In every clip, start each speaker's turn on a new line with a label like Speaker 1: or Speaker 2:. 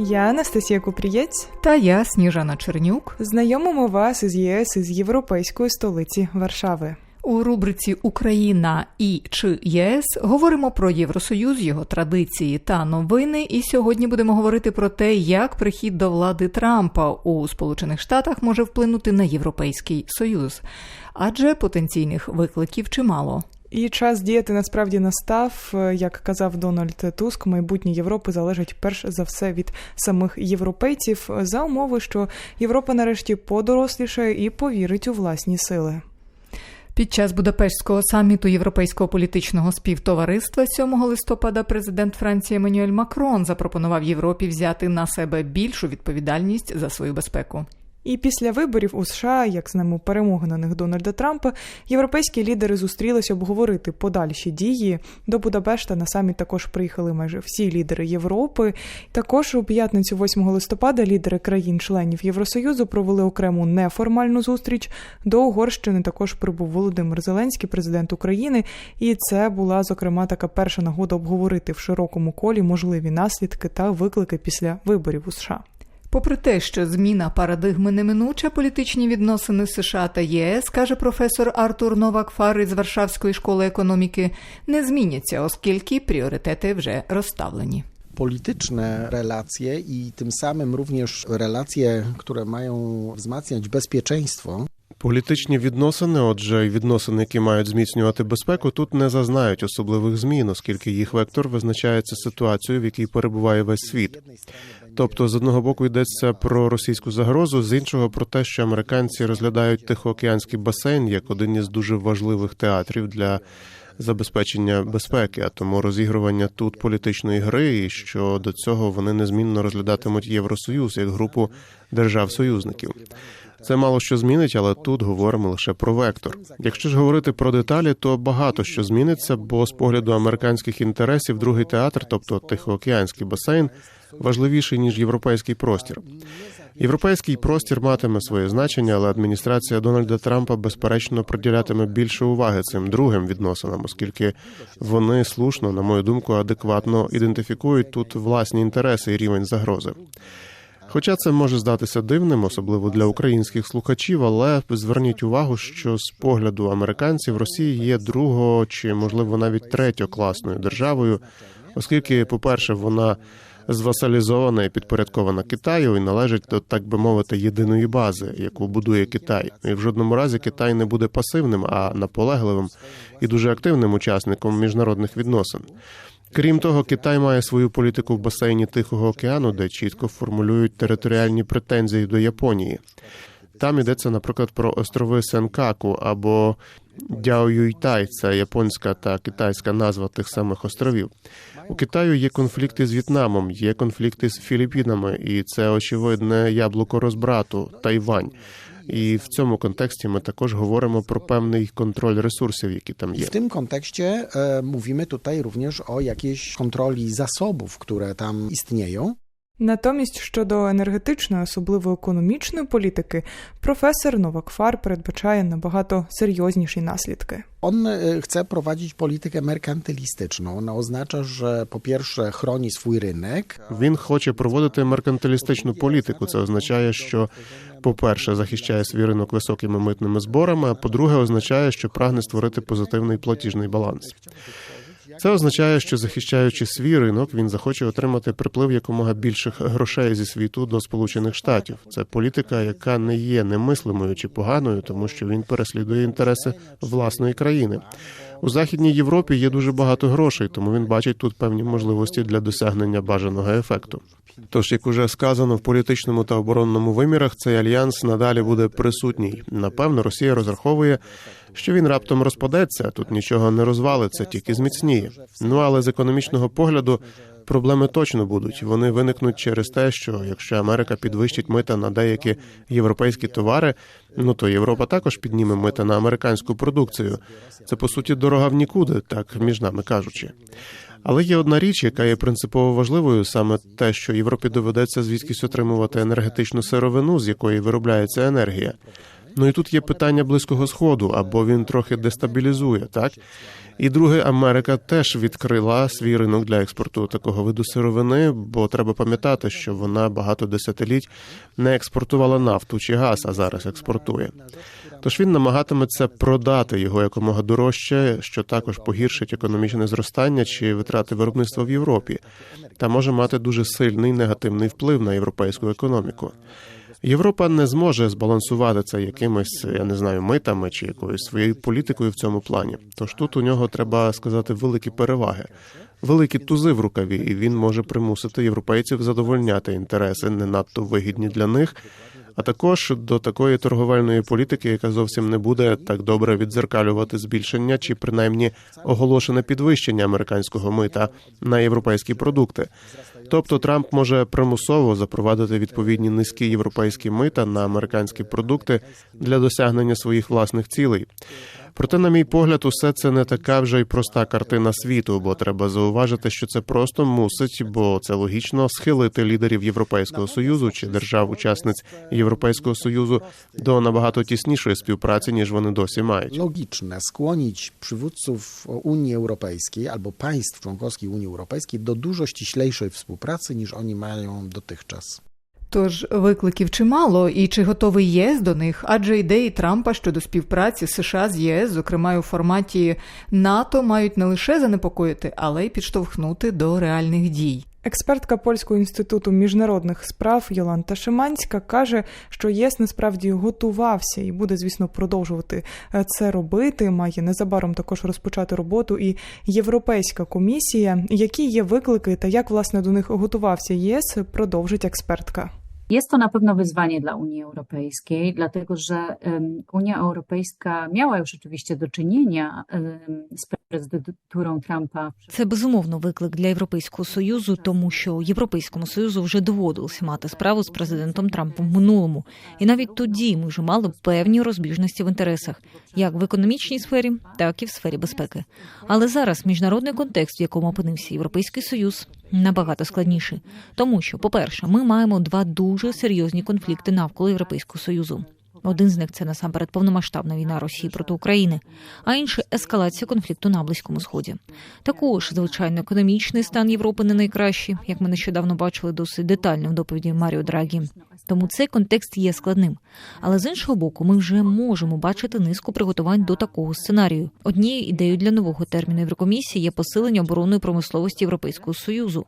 Speaker 1: Я Анастасія Купрієць.
Speaker 2: Та я Сніжана Чернюк.
Speaker 1: Знайомимо вас із ЄС із європейської столиці Варшави.
Speaker 2: У рубриці Україна і чи ЄС говоримо про Євросоюз, його традиції та новини. І сьогодні будемо говорити про те, як прихід до влади Трампа у Сполучених Штатах може вплинути на Європейський Союз, адже потенційних викликів чимало.
Speaker 1: І час діяти насправді настав. Як казав Дональд Туск, майбутнє Європи залежить перш за все від самих європейців за умови, що Європа нарешті подорослішає і повірить у власні сили.
Speaker 2: Під час Будапештського саміту Європейського політичного співтовариства 7 листопада президент Франції Еммануель Макрон запропонував Європі взяти на себе більшу відповідальність за свою безпеку.
Speaker 1: І після виборів у США, як знаємо, перемоги на них Дональда Трампа, європейські лідери зустрілися обговорити подальші дії. До Будапешта на саміт також приїхали майже всі лідери Європи. Також у п'ятницю, 8 листопада, лідери країн-членів Євросоюзу провели окрему неформальну зустріч. До Угорщини також прибув Володимир Зеленський, президент України, і це була зокрема така перша нагода обговорити в широкому колі можливі наслідки та виклики після виборів у США.
Speaker 2: Попри те, що зміна парадигми неминуча політичні відносини США та ЄС, каже професор Артур Новак-Фар із Варшавської школи економіки, не зміняться, оскільки пріоритети вже розставлені.
Speaker 3: polityczne relacje i tym samym również relacje, które mają wzmacniać bezpieczeństwo.
Speaker 4: Політичні відносини, отже, відносини, які мають зміцнювати безпеку, тут не зазнають особливих змін, оскільки їх вектор визначається ситуацією, в якій перебуває весь світ. Тобто, з одного боку йдеться про російську загрозу, з іншого про те, що американці розглядають Тихоокеанський басейн як один із дуже важливих театрів для забезпечення безпеки, а тому розігрування тут політичної гри, і що до цього вони незмінно розглядатимуть Євросоюз як групу держав-союзників. Це мало що змінить, але тут говоримо лише про вектор. Якщо ж говорити про деталі, то багато що зміниться, бо з погляду американських інтересів другий театр, тобто Тихоокеанський басейн, важливіший ніж європейський простір. Європейський простір матиме своє значення, але адміністрація Дональда Трампа безперечно приділятиме більше уваги цим другим відносинам, оскільки вони слушно, на мою думку, адекватно ідентифікують тут власні інтереси і рівень загрози. Хоча це може здатися дивним, особливо для українських слухачів, але зверніть увагу, що з погляду американців Росія є друго чи можливо навіть третьокласною державою, оскільки, по-перше, вона звасалізована і підпорядкована Китаю і належить до так би мовити єдиної бази, яку будує Китай. І в жодному разі Китай не буде пасивним, а наполегливим і дуже активним учасником міжнародних відносин. Крім того, Китай має свою політику в басейні Тихого океану, де чітко формулюють територіальні претензії до Японії. Там йдеться, наприклад, про острови Сенкаку або Дяоюйтай, це японська та китайська назва тих самих островів. У Китаю є конфлікти з В'єтнамом, є конфлікти з Філіппінами, і це очевидне яблуко розбрату Тайвань. І в цьому контексті ми також говоримо про певний контроль ресурсів, які там є.
Speaker 3: tym kontekście e, mówimy tutaj również o jakiejś kontroli zasobów, które tam istnieją.
Speaker 1: Натомість щодо енергетичної, особливо економічної політики, професор Новакфар передбачає набагато серйозніші наслідки.
Speaker 3: On e, chce prowadzić politykę merkantylistyczną. Ona oznacza, że po pierwsze chroni swój rynek,
Speaker 4: Він хоче проводити меркантилістичну політику. Це означає, що, по-перше, захищає свій ринок високими митними зборами. А по-друге, означає, що прагне створити позитивний платіжний баланс. Це означає, що захищаючи свій ринок, він захоче отримати приплив якомога більших грошей зі світу до Сполучених Штатів. Це політика, яка не є немислимою чи поганою, тому що він переслідує інтереси власної країни. У західній Європі є дуже багато грошей, тому він бачить тут певні можливості для досягнення бажаного ефекту. Тож, як уже сказано, в політичному та оборонному вимірах цей альянс надалі буде присутній. Напевно, Росія розраховує, що він раптом розпадеться, тут нічого не розвалиться, тільки зміцніє. Ну але з економічного погляду проблеми точно будуть. Вони виникнуть через те, що якщо Америка підвищить мита на деякі європейські товари, ну то Європа також підніме мита на американську продукцію. Це по суті дорога в нікуди, так між нами кажучи. Але є одна річ, яка є принципово важливою, саме те, що Європі доведеться звідкись отримувати енергетичну сировину, з якої виробляється енергія. Ну і тут є питання близького сходу, або він трохи дестабілізує, так? І друге, Америка теж відкрила свій ринок для експорту такого виду сировини, бо треба пам'ятати, що вона багато десятиліть не експортувала нафту чи газ, а зараз експортує. Тож він намагатиметься продати його якомога дорожче, що також погіршить економічне зростання чи витрати виробництва в Європі, та може мати дуже сильний негативний вплив на європейську економіку. Європа не зможе збалансувати це якимись, я не знаю, митами чи якоюсь своєю політикою в цьому плані. Тож тут у нього треба сказати великі переваги, великі тузи в рукаві, і він може примусити європейців задовольняти інтереси не надто вигідні для них. А також до такої торговельної політики, яка зовсім не буде так добре відзеркалювати збільшення чи принаймні оголошене підвищення американського мита на європейські продукти. Тобто Трамп може примусово запровадити відповідні низькі європейські мита на американські продукти для досягнення своїх власних цілей. Проте, на мій погляд, усе це не така вже й проста картина світу, бо треба зауважити, що це просто мусить, бо це логічно схилити лідерів Європейського союзу чи держав-учасниць Європейського союзу до набагато тіснішої співпраці, ніж вони досі мають.
Speaker 3: Logiczne skłonić przywódców Unii Europejskiej albo państw członkowskich Unii Europejskiej do dużo ściślejszej współpracy niż oni mają dotychczas.
Speaker 2: Тож викликів чимало, і чи готовий ЄС до них? Адже ідеї Трампа щодо співпраці США з ЄС, зокрема у форматі НАТО, мають не лише занепокоїти, але й підштовхнути до реальних дій.
Speaker 1: Експертка Польського інституту міжнародних справ Йоланта Шиманська каже, що ЄС насправді готувався і буде, звісно, продовжувати е, це робити. Має незабаром також розпочати роботу і Європейська комісія. Які є виклики та як власне до них готувався єС, продовжить експертка.
Speaker 5: Jest to na pewno wyzwanie dla Unii Europejskiej, dlatego że Unia Europejska miała już oczywiście do czynienia z prezydenturą Trumpa.
Speaker 6: Це безумовно виклик для Європейського союзу, тому що Європейському союзу вже доводилося мати справу з президентом Трампом в минулому, і навіть тоді ми вже мали певні розбіжності в інтересах, як в економічній сфері, так і в сфері безпеки. Але зараз міжнародний контекст, в якому опинився Європейський союз, набагато складніший, тому що, по-перше, ми маємо два дуже серйозні конфлікти навколо Європейського союзу. Один з них це насамперед повномасштабна війна Росії проти України, а інший ескалація конфлікту на Близькому Сході. Також, звичайно, економічний стан Європи не найкращий, як ми нещодавно бачили досить детально в доповіді Маріо Драгі. Тому цей контекст є складним. Але з іншого боку, ми вже можемо бачити низку приготувань до такого сценарію. Однією ідеєю для нового терміну Єврокомісії є посилення оборонної промисловості Європейського союзу,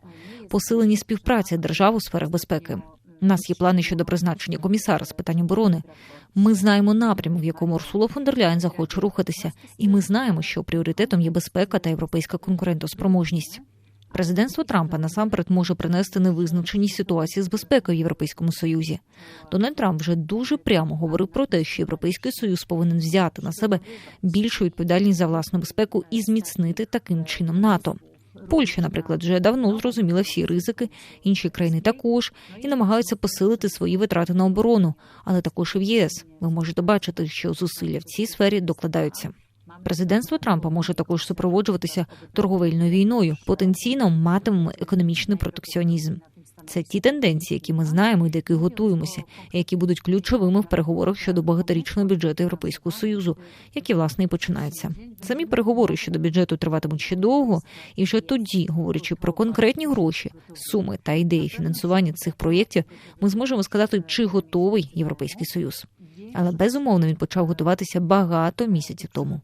Speaker 6: посилення співпраці держав у сферах безпеки. У нас є плани щодо призначення комісара з питань оборони. Ми знаємо напрямок, в якому Урсула фон захоче рухатися, і ми знаємо, що пріоритетом є безпека та європейська конкурентоспроможність. Президентство Трампа насамперед може принести невизначеність ситуації з безпекою в Європейському Союзі. Дональд Трамп вже дуже прямо говорив про те, що Європейський Союз повинен взяти на себе більшу відповідальність за власну безпеку і зміцнити таким чином НАТО. Польща, наприклад, вже давно зрозуміла всі ризики, інші країни також і намагаються посилити свої витрати на оборону, але також і в ЄС. Ви можете бачити, що зусилля в цій сфері докладаються. Президентство Трампа може також супроводжуватися торговельною війною. Потенційно матимемо економічний протекціонізм. Це ті тенденції, які ми знаємо і до яких готуємося, і які будуть ключовими в переговорах щодо багаторічного бюджету Європейського союзу, які власне і починаються. Самі переговори щодо бюджету триватимуть ще довго, і вже тоді, говорячи про конкретні гроші, суми та ідеї фінансування цих проєктів, ми зможемо сказати, чи готовий європейський союз. Але безумовно він почав готуватися багато місяців тому.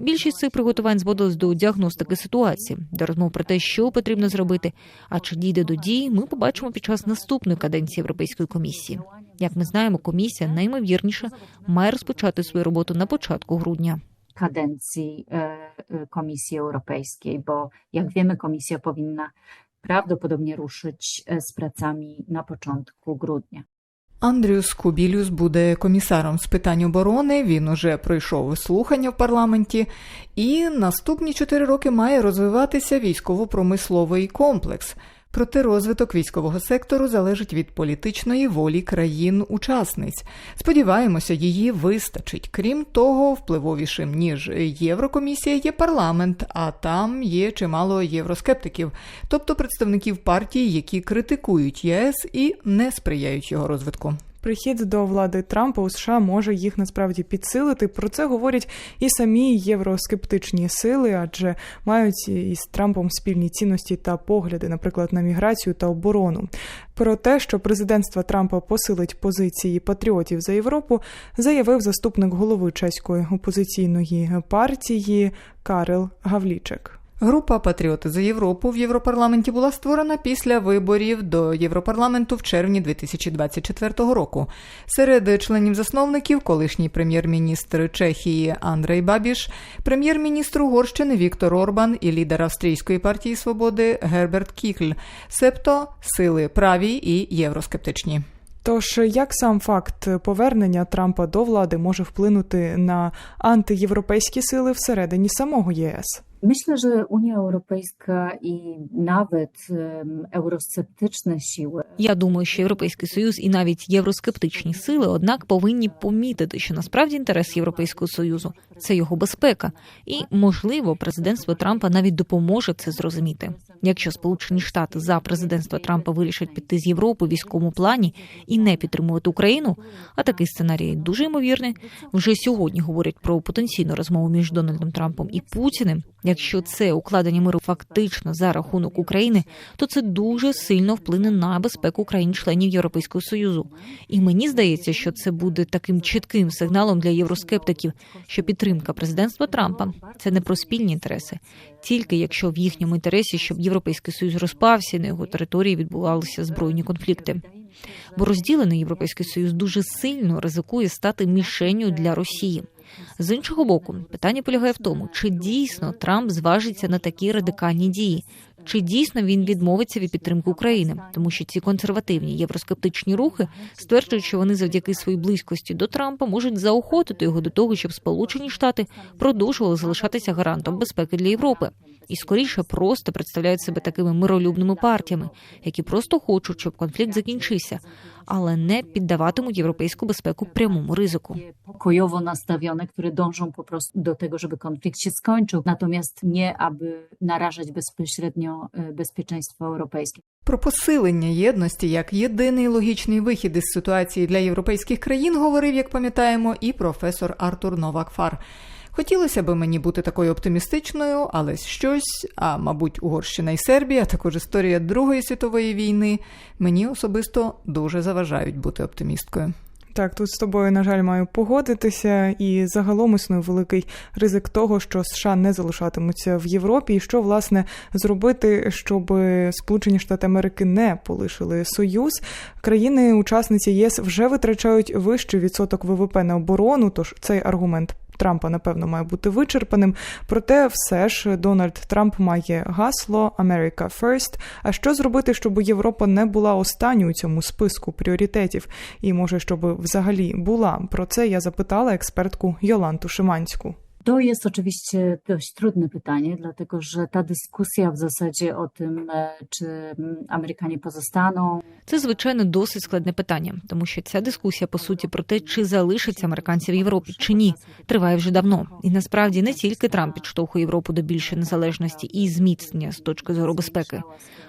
Speaker 6: Більшість цих приготувань зводилась до діагностики ситуації, до розмов про те, що потрібно зробити. А чи дійде до дії, ми побачимо під час наступної каденції Європейської комісії. Як ми знаємо, комісія найімовірніше має розпочати свою роботу на початку грудня.
Speaker 5: kadencji e, e, Komisji Europejskiej, bo jak wiemy, komisja powinna prawdopodobnie ruszyć z pracami na początku grudnia.
Speaker 2: Андрюс Кубілюс буде комісаром з питань оборони. Він уже пройшов слухання в парламенті, і наступні чотири роки має розвиватися військово-промисловий комплекс. Проте розвиток військового сектору залежить від політичної волі країн-учасниць. Сподіваємося, її вистачить. Крім того, впливовішим ніж Єврокомісія є парламент, а там є чимало євроскептиків, тобто представників партій, які критикують ЄС і не сприяють його розвитку.
Speaker 1: Прихід до влади Трампа у США може їх насправді підсилити. Про це говорять і самі євроскептичні сили, адже мають із Трампом спільні цінності та погляди, наприклад, на міграцію та оборону. Про те, що президентство Трампа посилить позиції патріотів за Європу, заявив заступник голови чеської опозиційної партії Карел Гавлічек.
Speaker 2: Група Патріоти за Європу в Європарламенті була створена після виборів до Європарламенту в червні 2024 року. Серед членів засновників колишній прем'єр-міністр Чехії Андрей Бабіш, прем'єр-міністр Угорщини Віктор Орбан і лідер Австрійської партії свободи Герберт Кікль, себто сили праві і євроскептичні.
Speaker 1: Тож як сам факт повернення Трампа до влади може вплинути на антиєвропейські сили всередині самого єС?
Speaker 5: Myślę, że Unia Europejska i nawet em, eurosceptyczne siły
Speaker 6: Я думаю, що європейський союз і навіть євроскептичні сили, однак, повинні помітити, що насправді інтерес європейського союзу це його безпека, і можливо, президентство Трампа навіть допоможе це зрозуміти. Якщо Сполучені Штати за президентства Трампа вирішать піти з Європи в військовому плані і не підтримувати Україну, а такий сценарій дуже ймовірний. Вже сьогодні говорять про потенційну розмову між Дональдом Трампом і Путіним. Якщо це укладення миру фактично за рахунок України, то це дуже сильно вплине на безпеку країн-членів Європейського союзу. І мені здається, що це буде таким чітким сигналом для євроскептиків, що підтримка президентства Трампа це не про спільні інтереси, тільки якщо в їхньому інтересі, щоб європейський союз розпався і на його території відбувалися збройні конфлікти. Бо розділений європейський союз дуже сильно ризикує стати мішенню для Росії. З іншого боку, питання полягає в тому, чи дійсно Трамп зважиться на такі радикальні дії, чи дійсно він відмовиться від підтримки України, тому що ці консервативні євроскептичні рухи стверджують, що вони завдяки своїй близькості до Трампа можуть заохотити його до того, щоб Сполучені Штати продовжували залишатися гарантом безпеки для Європи, і скоріше просто представляють себе такими миролюбними партіями, які просто хочуть, щоб конфлікт закінчився, але не піддаватимуть європейську безпеку прямому ризику.
Speaker 5: które dążą po prostu do tego, żeby konflikt się skończył, natomiast nie aby narażać bezpośrednio e, bezpieczeństwo.
Speaker 2: Про посилення єдності як єдиний логічний вихід із ситуації для європейських країн говорив, як пам'ятаємо, і професор Артур Новак-Фар. Хотілося би мені бути такою оптимістичною, але щось, а мабуть, Угорщина і Сербія, також історія Другої світової війни, мені особисто дуже заважають бути оптимісткою.
Speaker 1: Так, тут з тобою, на жаль, маю погодитися, і загалом існує великий ризик того, що США не залишатимуться в Європі, і що власне зробити, щоб Сполучені Штати Америки не полишили союз. Країни-учасниці ЄС вже витрачають вищий відсоток ВВП на оборону, тож цей аргумент. Трампа напевно має бути вичерпаним. Проте, все ж Дональд Трамп має гасло «America First». А що зробити, щоб Європа не була останньою у цьому списку пріоритетів? І може, щоб взагалі була про це я запитала експертку Йоланту Шиманську.
Speaker 5: To jest oczywiście dość trudne pytanie, dlatego że ta dyskusja w zasadzie o tym, e, czy mm, Amerykanie pozostaną,
Speaker 6: Це звичайно досить складне питання, тому що ця дискусія по суті про те, чи залишаться американці в Європі чи ні, триває вже давно. І насправді не тільки Трамп підштовхує Європу до більшої незалежності і зміцнення з точки зору безпеки.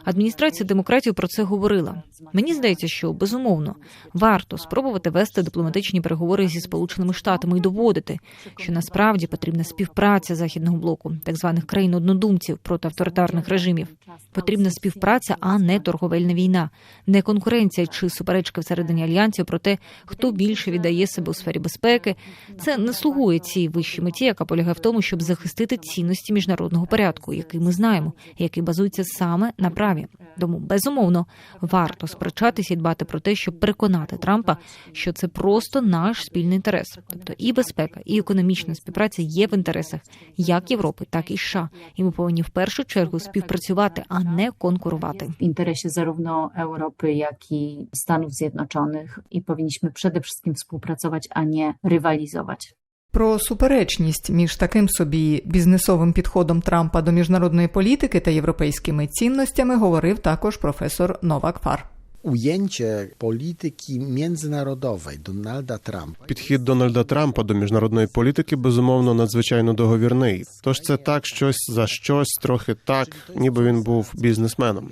Speaker 6: Адміністрація демократів про це говорила. Мені здається, що безумовно варто спробувати вести дипломатичні переговори зі сполученими штатами і доводити, що насправді потрібна співпраця західного блоку, так званих країн однодумців проти авторитарних режимів. Потрібна співпраця, а не торговельна війна, не конкуренція чи суперечки всередині альянсів про те, хто більше віддає себе у сфері безпеки. Це не слугує цій вищій меті, яка полягає в тому, щоб захистити цінності міжнародного порядку, який ми знаємо, який базується саме на праві. Тому безумовно варто сперечатися і дбати про те, щоб переконати Трампа, що це просто наш спільний інтерес, тобто і безпека, і економічна співпраця є в інтересах як Європи, так і США. І ми повинні в першу чергу співпрацювати, а не конкурувати.
Speaker 5: w interesie zarówno Europy, jak i Stanów Zjednoczonych i powinniśmy przede wszystkim współpracować, a nie rywalizować.
Speaker 2: Про суперечність між таким собі бізнесовим підходом Трампа до міжнародної політики та європейськими цінностями говорив також професор Новак Фар.
Speaker 3: Ujęcie polityki międzynarodowej Donalda Trumpa
Speaker 4: Підхід Дональда Трампа до міжнародної політики безумовно надзвичайно договірний. Тож це так щось за щось, трохи так, ніби він був бізнесменом.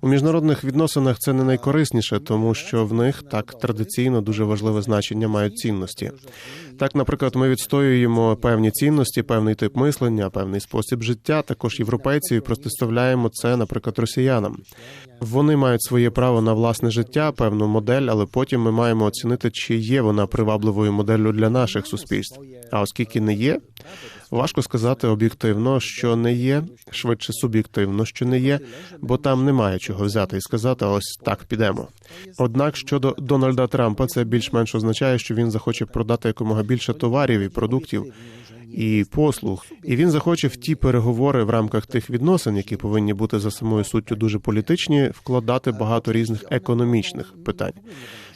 Speaker 4: У міжнародних відносинах це не найкорисніше, тому що в них так традиційно дуже важливе значення мають цінності. Так, наприклад, ми відстоюємо певні цінності, певний тип мислення, певний спосіб життя. Також європейці і протиставляємо це, наприклад, росіянам. Вони мають своє право на власне життя, певну модель, але потім ми маємо оцінити, чи є вона привабливою моделлю для наших суспільств. А оскільки не є, важко сказати об'єктивно, що не є, швидше суб'єктивно, що не є, бо там немає чого взяти і сказати, ось так підемо. Однак щодо Дональда Трампа, це більш-менш означає, що він захоче продати якомога більше товарів і продуктів. І послуг, і він захоче в ті переговори в рамках тих відносин, які повинні бути за самою суттю дуже політичні, вкладати багато різних економічних питань.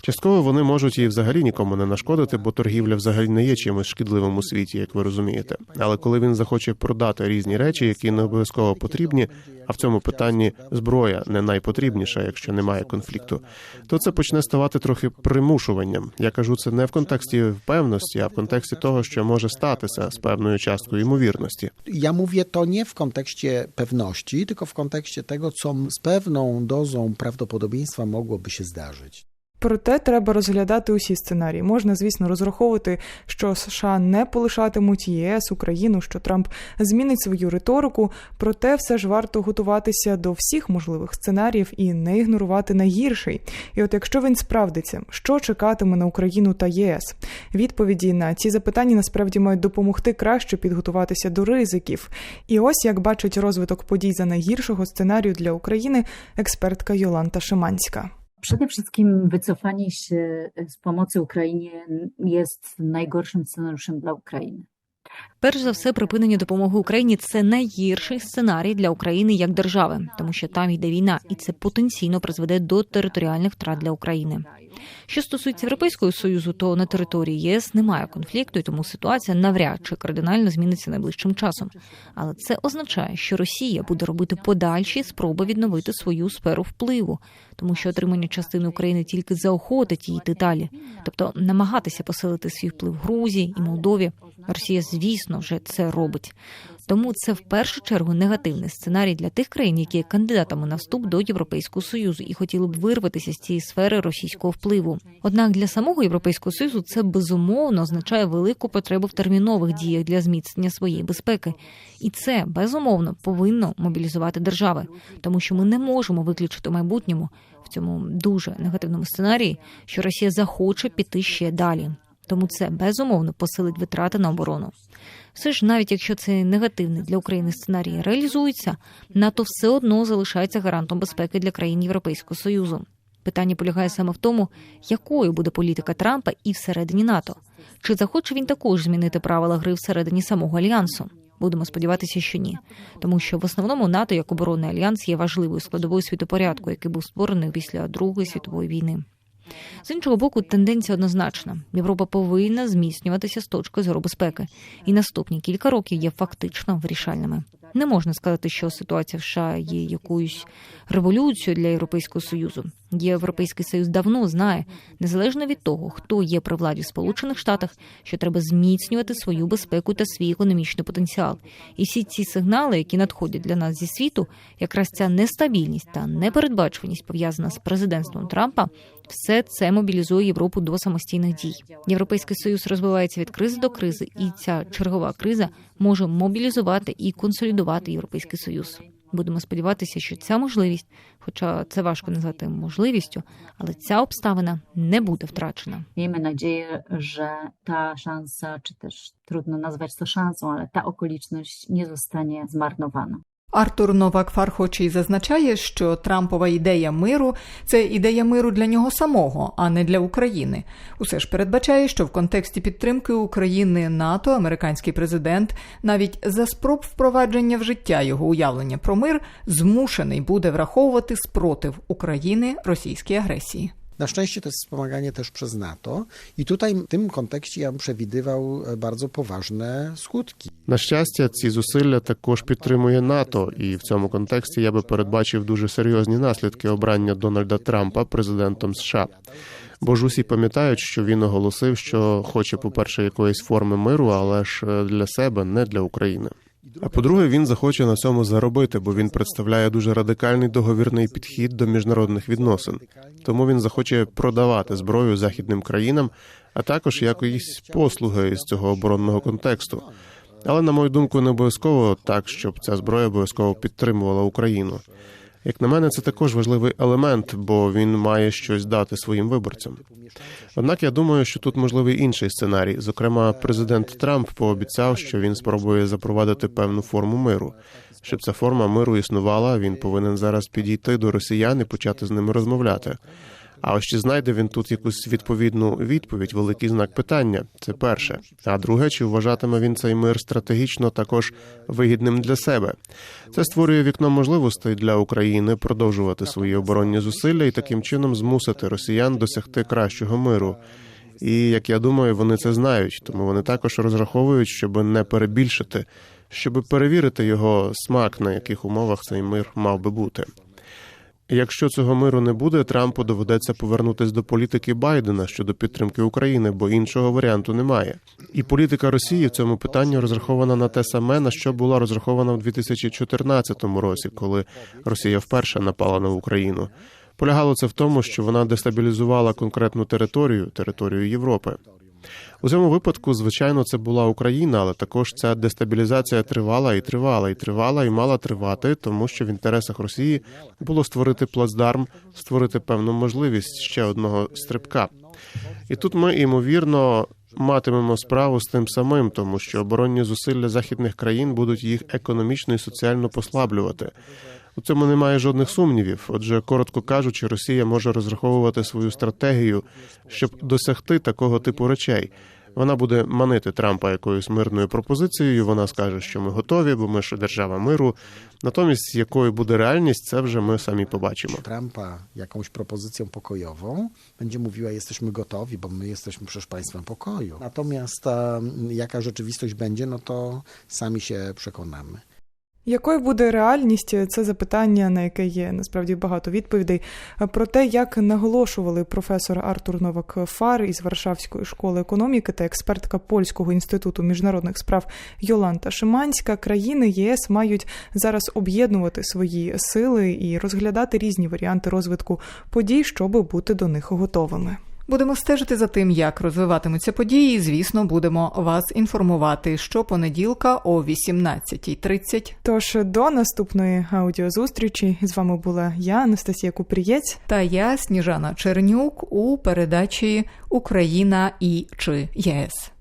Speaker 4: Частково вони можуть і взагалі нікому не нашкодити, бо торгівля взагалі не є чимось шкідливим у світі, як ви розумієте. Але коли він захоче продати різні речі, які не обов'язково потрібні, а в цьому питанні зброя не найпотрібніша, якщо немає конфлікту, то це почне ставати трохи примушуванням. Я кажу це не в контексті впевності, а в контексті того, що може статися з певною часткою ймовірності.
Speaker 3: Ja mówię to nie w kontekście pewności, tylko w kontekście tego, co z pewną dozą prawdopodobieństwa mogłoby się zdarzyć.
Speaker 1: Проте треба розглядати усі сценарії. Можна, звісно, розраховувати, що США не полишатимуть ЄС, Україну, що Трамп змінить свою риторику. Проте все ж варто готуватися до всіх можливих сценаріїв і не ігнорувати найгірший. І от якщо він справдиться, що чекатиме на Україну та єС? Відповіді на ці запитання насправді мають допомогти краще підготуватися до ризиків. І ось як бачить розвиток подій за найгіршого сценарію для України експертка Йоланта Шиманська.
Speaker 5: Przede wszystkim wycofanie się z pomocy Ukrainie jest najgorszym scenariuszem dla Ukrainy.
Speaker 6: Перш за все, припинення допомоги Україні це найгірший сценарій для України як держави, тому що там йде війна, і це потенційно призведе до територіальних втрат для України. Що стосується Європейського союзу, то на території ЄС немає конфлікту, і тому ситуація навряд чи кардинально зміниться найближчим часом. Але це означає, що Росія буде робити подальші спроби відновити свою сферу впливу, тому що отримання частини України тільки заохотить її далі, тобто намагатися посилити свій вплив в Грузії і Молдові. Росія, звісно, вже це робить. Тому це в першу чергу негативний сценарій для тих країн, які є кандидатами на вступ до Європейського союзу і хотіли б вирватися з цієї сфери російського впливу. Однак для самого європейського союзу це безумовно означає велику потребу в термінових діях для зміцнення своєї безпеки, і це безумовно повинно мобілізувати держави, тому що ми не можемо виключити в майбутньому в цьому дуже негативному сценарії, що Росія захоче піти ще далі. Тому це безумовно посилить витрати на оборону. Все ж, навіть якщо цей негативний для України сценарій реалізується, НАТО все одно залишається гарантом безпеки для країн Європейського союзу. Питання полягає саме в тому, якою буде політика Трампа і всередині НАТО. Чи захоче він також змінити правила гри всередині самого альянсу? Будемо сподіватися, що ні, тому що в основному НАТО як оборонний альянс є важливою складовою світопорядку, який був створений після Другої світової війни. З іншого боку, тенденція однозначна: Європа повинна зміцнюватися з точки зору безпеки, і наступні кілька років є фактично вирішальними. Не можна сказати, що ситуація в США є якоюсь революцією для Європейського союзу. Європейський союз давно знає, незалежно від того, хто є при владі в Сполучених Штатах, що треба зміцнювати свою безпеку та свій економічний потенціал. І всі ці сигнали, які надходять для нас зі світу, якраз ця нестабільність та непередбачуваність пов'язана з президентством Трампа. Все це мобілізує Європу до самостійних дій. Європейський союз розвивається від кризи до кризи, і ця чергова криза може мобілізувати і консолідувати європейський союз. Будемо сподіватися, що ця можливість, хоча це важко назвати можливістю, але ця обставина не буде втрачена.
Speaker 5: Маємо надію, що та шанса, чи теж трудно назвати це шансом, але та околічність не zostanie zmarnowana.
Speaker 2: Артур Новак Фархочий зазначає, що Трампова ідея миру це ідея миру для нього самого, а не для України. Усе ж передбачає, що в контексті підтримки України НАТО американський президент навіть за спроб впровадження в життя його уявлення про мир змушений буде враховувати спротив України російській агресії.
Speaker 3: Na szczęście to jest wspomaganie też przez NATO i tutaj w tym kontekście ja bym przewidywał e, bardzo poważne skutki.
Speaker 4: На щастя, ці зусилля також підтримує НАТО, і в цьому контексті я би передбачив дуже серйозні наслідки обрання Дональда Трампа президентом США. Бо ж усі пам'ятають, що він оголосив, що хоче, по-перше, якоїсь форми миру, але ж для себе, не для України. А по-друге, він захоче на цьому заробити, бо він представляє дуже радикальний договірний підхід до міжнародних відносин. Тому він захоче продавати зброю західним країнам, а також якоїсь послуги із цього оборонного контексту. Але на мою думку, не обов'язково так, щоб ця зброя обов'язково підтримувала Україну. Як на мене, це також важливий елемент, бо він має щось дати своїм виборцям. Однак я думаю, що тут можливий інший сценарій. Зокрема, президент Трамп пообіцяв, що він спробує запровадити певну форму миру. Щоб ця форма миру існувала, він повинен зараз підійти до росіян і почати з ними розмовляти. А ось чи знайде він тут якусь відповідну відповідь, великий знак питання. Це перше. А друге, чи вважатиме він цей мир стратегічно також вигідним для себе? Це створює вікно можливостей для України продовжувати свої оборонні зусилля і таким чином змусити росіян досягти кращого миру. І як я думаю, вони це знають, тому вони також розраховують, щоб не перебільшити, щоб перевірити його смак, на яких умовах цей мир мав би бути. Якщо цього миру не буде, Трампу доведеться повернутись до політики Байдена щодо підтримки України, бо іншого варіанту немає. І політика Росії в цьому питанні розрахована на те саме, на що була розрахована в 2014 році, коли Росія вперше напала на Україну. Полягало це в тому, що вона дестабілізувала конкретну територію, територію Європи. У цьому випадку, звичайно, це була Україна, але також ця дестабілізація тривала і тривала, і тривала, і мала тривати, тому що в інтересах Росії було створити плацдарм, створити певну можливість ще одного стрибка. І тут ми ймовірно матимемо справу з тим самим, тому що оборонні зусилля західних країн будуть їх економічно і соціально послаблювати. У цьому немає жодних сумнівів. Отже, коротко кажучи, Росія може розраховувати свою стратегію, щоб досягти такого типу речей. Вона буде манити Трампа якоюсь мирною пропозицією. Вона скаже, що ми готові, бо ми ж держава миру. Натомість, якою буде реальність, це вже ми самі побачимо.
Speaker 3: Trumpa jakąś propozycją pokojową, będzie mówiła, jesteśmy gotowi, bo my jesteśmy przecież państwem pokoju. Natomiast jaka rzeczywistość będzie, no to sami się przekonamy.
Speaker 1: Якою буде реальність? Це запитання, на яке є насправді багато відповідей. Про те, як наголошували професор Артур Новак Фар із Варшавської школи економіки та експертка Польського інституту міжнародних справ Йоланта Шиманська, країни ЄС мають зараз об'єднувати свої сили і розглядати різні варіанти розвитку подій, щоб бути до них готовими.
Speaker 2: Будемо стежити за тим, як розвиватимуться події. і, Звісно, будемо вас інформувати щопонеділка о 18.30.
Speaker 1: Тож до наступної аудіозустрічі з вами була я, Анастасія Купрієць.
Speaker 2: Та я, Сніжана Чернюк, у передачі Україна і чи ЄС.